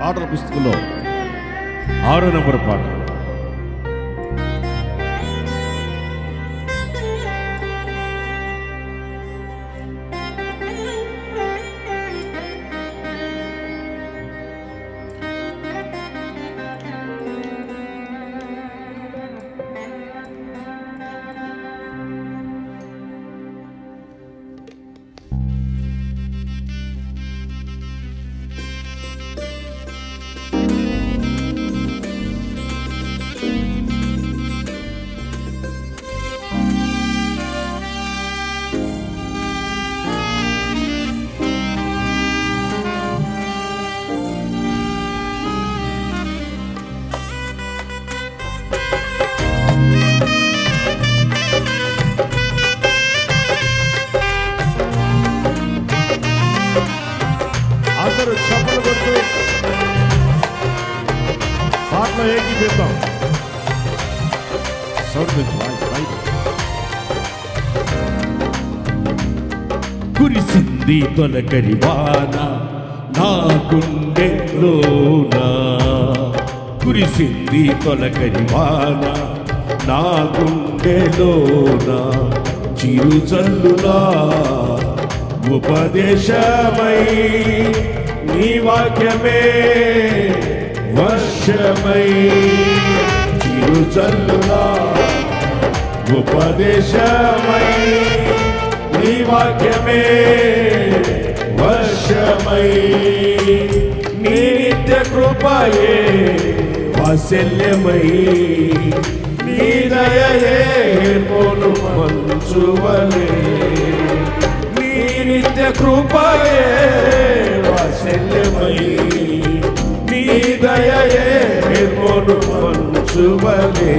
పాటల పుస్తకంలో ఆరో నెంబర్ పాట. పాటలో ఏకీపిద్దాం కురిసింది తొలకరి వాన నా గుండెలోన కురిసింది తొలకరి వాన నా గుండెలోన చిరు చల్లులా ఉపదేశమై నీ వాక్యమే. వర్షమై చిరు ఉపదేశమై నీ వాక్యమే వర్షమై నీ నిత్య కృపయే వాత్సల్యమై నీ దయయే పోను మంచువలే నీ నిత్య కృపయే వాత్సల్యమై దయయే పోను పంచువలే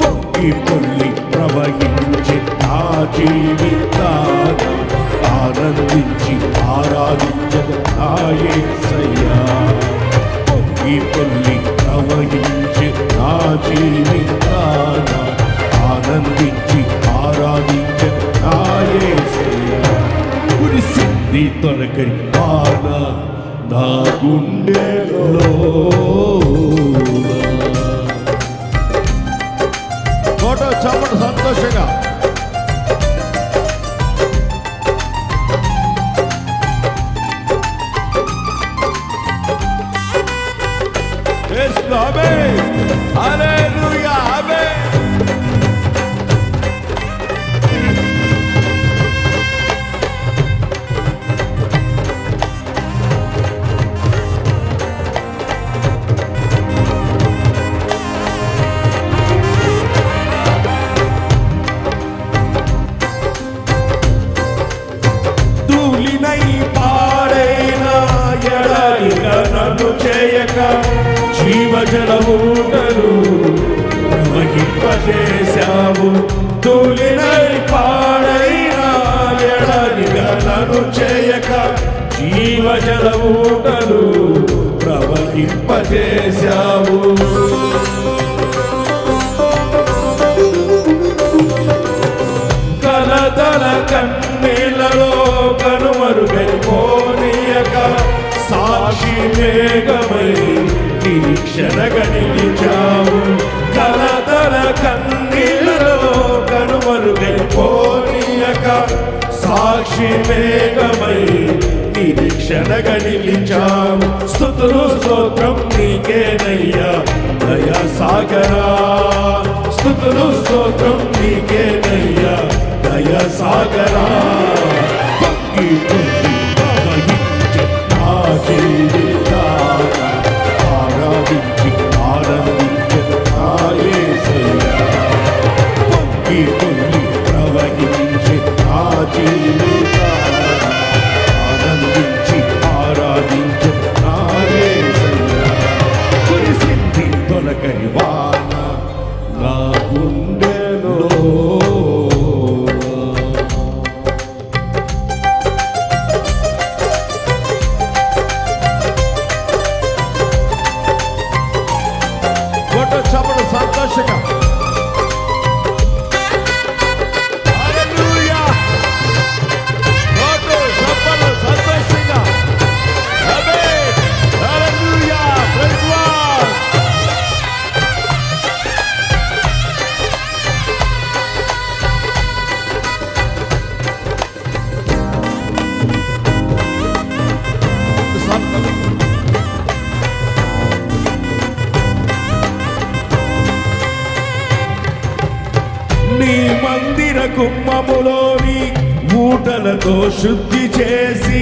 పొంగి పొల్లి ప్రవహించి నా జీవితాన ఆనందించి ఆరాధించే సయ్యా పొంగి పొల్లి ప్రవహించి నా జీవితాన ఆనందించి ఆరాధించదు నాయసయ్యా కురిసింది తొలకరి పాన నా గుండెలో ఫోటో చప్పటి సంతోషంగా. యేసు జీవజలమూటలు ప్రవహింపజేశావు. కలతల కన్నీళ్ళలో కనుమరుగైపోనీయక సాక్షి మేఘమై నిరీక్షణగా నిలిచావు. కలతల కన్నీళ్ళలో కనుమరుగైపోనీయక సాక్షి మేఘమై నిరీక్షణగా నిలిచావు. స్థుతులు స్తోత్రం నీకేనయ్యా. దయా సాగరా. స్థుతులు స్తోత్రం నీకేనయ్యా. దయా సాగరా. పొంగి పొంగి ప్రవహించే నా జీవితాన ఆరాధించి ఆనందించే నా నీ మందిర గుమ్మములోని ఊటలతో శుద్ధి చేసి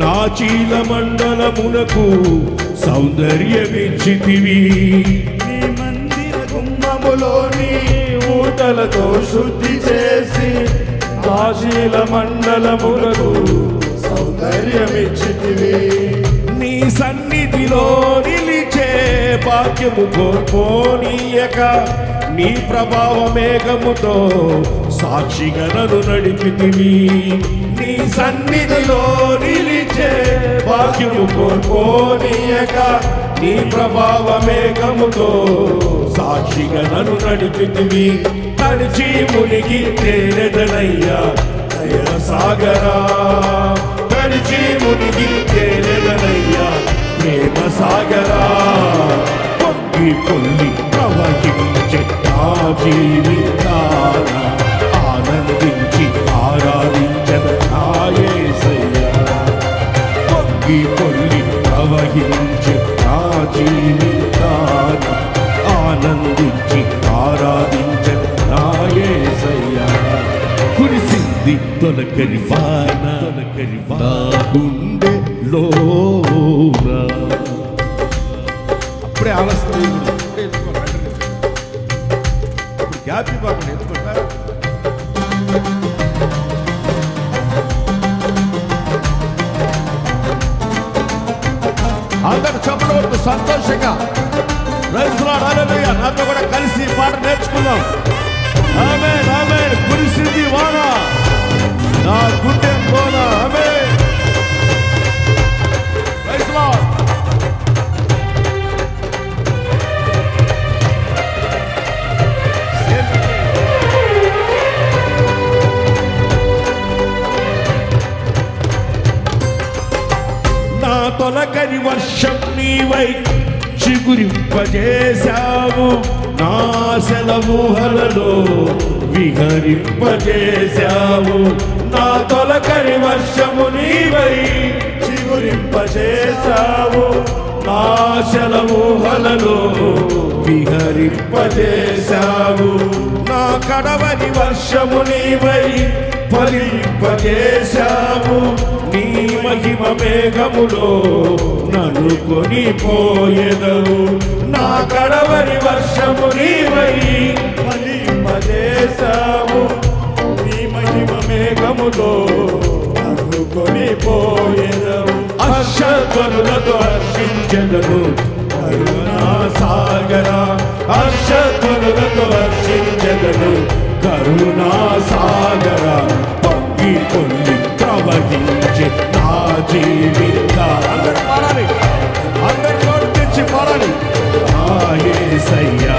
నా చీల మండలమునకు సౌందర్యమిచ్చితివి. నీ మందిర గుమ్మములోని ఊటలతో శుద్ధి చేసి కాశీల మండలములకు సౌందర్యమిచ్చితివి. నీ సన్నిధిలో నిలిచే భాగ్యము కోల్పోనీయక. నీ ప్రభావ మేఘముతో సాక్షిగా నన్ను నడిపితివి. నీ సన్నిధిలో నిలిచే భాగ్యము కోల్పోనీయక. నీ ప్రభావ మేఘముతో సాక్షిగా నన్ను నడిపితివి. తడిచి మునిగి తేనెదనయ్యా దయ సాగరా తడిచి మునిగి తేనెదనయ్యా ప్రేమ సాగరా పొంగి పొల్లి ప్రవహించే నా జీవితాన ఆనందించి ఆరాధించద పొంగి పొల్లి ప్రవహించే నా జీవితాన ఆనందించి ఆరాధించద నాయసయ్యా కురిసింది తొలకరి వాన తొలకరి నా గుండె లోనా అప్పుడే ఆలస్యం చేయకూడదు. అప్పుడే ఎత్తుకోవాలి, వెంటనే ఎత్తుకోవాలి. అప్పుడు గ్యాప్ ఇవ్వకుండా తొలకరి వర్షం నీవై చిగురింపజేశావు. నాశల సెలవుహలలో విహరింపజేశావు. నా తొలకరి వర్షము నీవై చిగురింపజేశావు. నాశల సెలవుహలలో విహరింపజేశావు. నా కడవరి వర్షము నీవై ఫలింపజేశావు నీ మహిమ మేఘములో నన్ను కొనిపోయేదవు నా కడవరి వర్షము నీవై ఫలింపజేశావు నీ మహిమ మేఘములో నన్ను కొనిపోయేదవు హర్షధ్వనులతో హర్షించెదను. కరుణా సాగర హర్షధ్వనులతో హర్షించెదను. కరుణా సాగర పొంగి పొంగి ప్రవహించి నా జీవిత అందరు పాడాలి. అందరు చోటు తెచ్చి పాడాలి. ఆ యేసయ్యా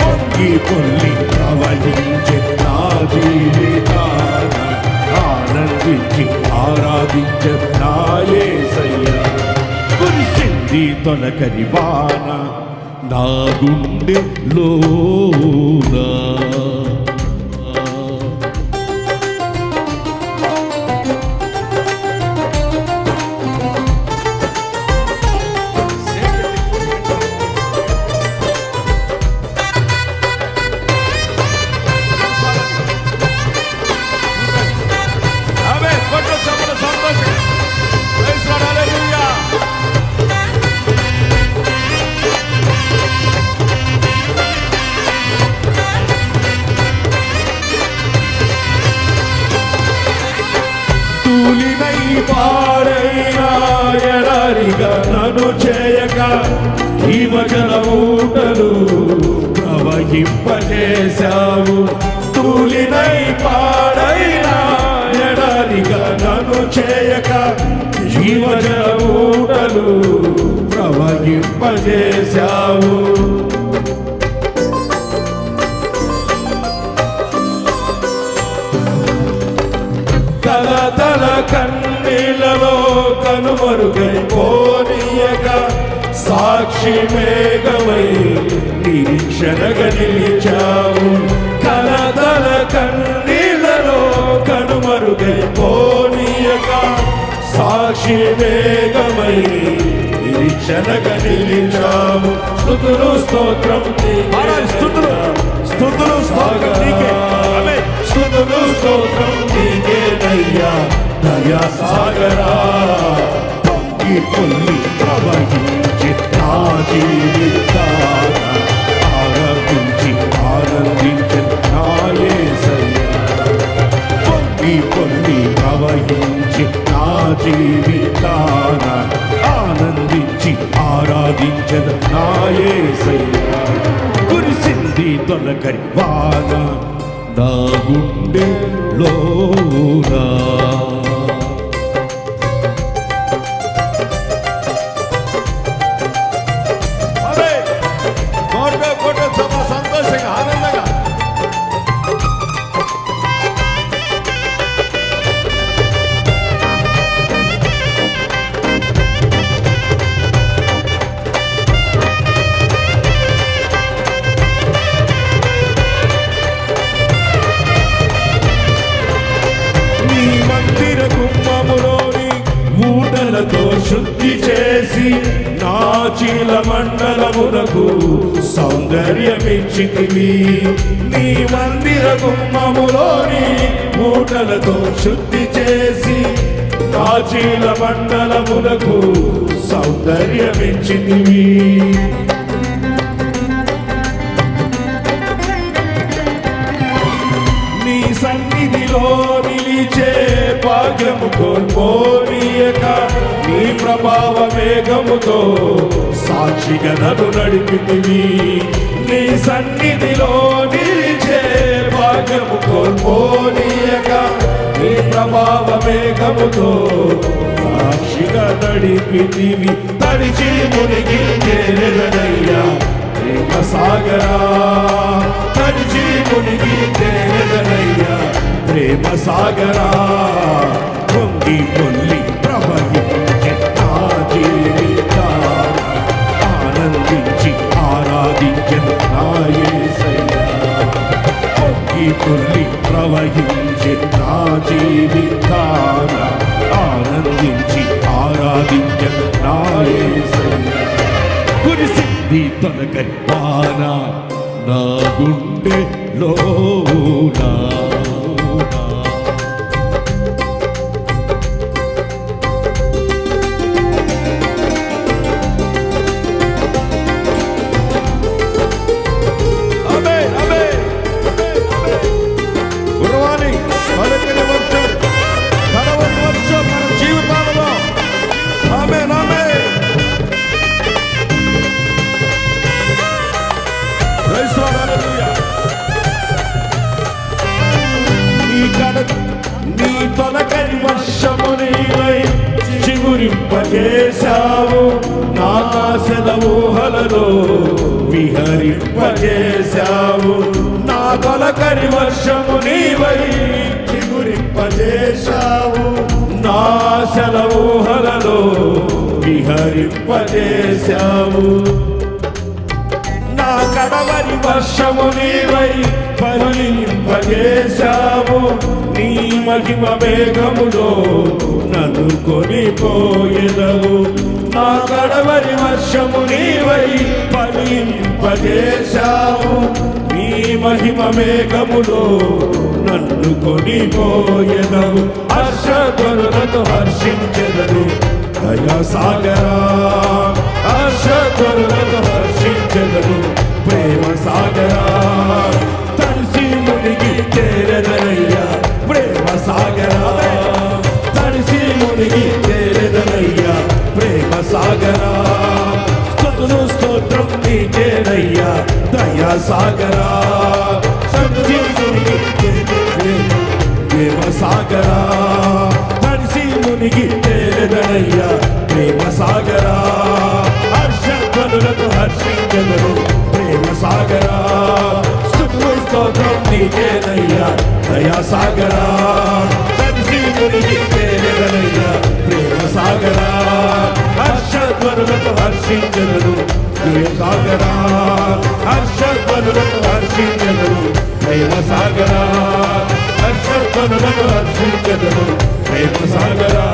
పొంగి పొల్లి ప్రవహించి నా జీవితాన ఆనందించి ఆరాధించే నా యేసయ్యా కురిసింది తొలకరి వాన నా గుండె లోనా. జీవజల ఊటలు ప్రవహింపజేశావు. తల తల కన్నీళ్ళలో కనుమరుగైపోనీయక సాక్షి మేఘమై నిరీక్షణగా నిలిచావు. కల తల కన్నీళ్ళలో కనుమరుగైపో సాక్షి మేఘమై నిరీక్షణగా నిలిచావు స్థుతులు స్తోత్రం స్థుతులు స్థుతులు స్తోత్రం నీకే. స్తుతులు స్తోత్రం నీకేనయ్యా దయా సాగరా. పొంగి పొల్లి ప్రవహించి నా జీవితాన ఆనందించి నా యేసయ్యా పొంగి పొంగి ప్రవహించి జీవితాన ఆనందించి ఆరాధించదు నా యేసయ్యా కురిసింది తొలకరి వాన నా గుండెలోనా? అదే సౌందర్యమిచ్చితివి నీ మందిర గుమ్మములోని మూటలతో శుద్ధి చేసి నా మండలములకు మండలమునకు సౌందర్యమిచ్చితివి నీ సన్నిధిలో నిలిచే భాగ్యము కోల్పోనీయక నీ ప్రభావ వేగముతో సాక్షిగా నన్ను నడిపితివి. నీ సన్నిధిలో నిలిచే భాగ్యము కోల్పోనీయక. నీ ప్రభావ వేగముతో సాక్షిగా నడిపితివి. తడిచి మునిగి చేరదయ్యా ప్రేమ సాగరా తడిచి మునిగి తేరదనయ్యా ప్రేమ సాగరా పొంగి పొల్లి ప్రవహించే పొంగి ప్రవహించే నా జీవితాన ఆనందించి ఆరాధించ నా యేసయ్యా కురిసింది తొలగని వాన నా గుండె లోనా ఊహలలో విహరింపజేశావు నా తొలకరి వర్షము నీవై చిగురింపజేశావు నా ఆశల ఊహలలో విహరింపజేశావు నా కడవరి వర్షము నీవై పరిలింపజేశావు నీ మహిమ వేగములో నన్ను కొనిపోయేదవు. నా కడవరి వర్షము నీవై పరిలింపజేశావు నీ మహిమ మేఘములో నన్ను కొనిపోయెదవు. హర్ష హర్షధ్వనులతో హర్షించెదను దయా సాగరా హర్షధ్వనులతో హర్షించెదను ప్రేమ సాగరా సాగరా. స్తుతులు స్తోత్రం నీకేనయ్యా దయా సాగరా. తడిసి సాగరా. హర్షధ్వనులతో హర్షించదరు ప్రేమ సాగరా. హర్షధ్వనులను హర్షించదరు ప్రేమ సాగరా. హర్షధ్వనులను హర్షించదరు ప్రేమ సాగరా.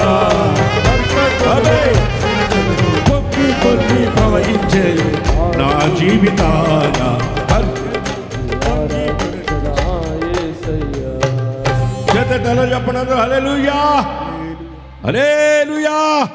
హర్షధ్వనులతో పొక్కి పొక్కి ప్రవహించే నా జీవితాన. హర్- చేత తెల్ల చెప్పండి హల్లెలూయా. హల్లెలూయా.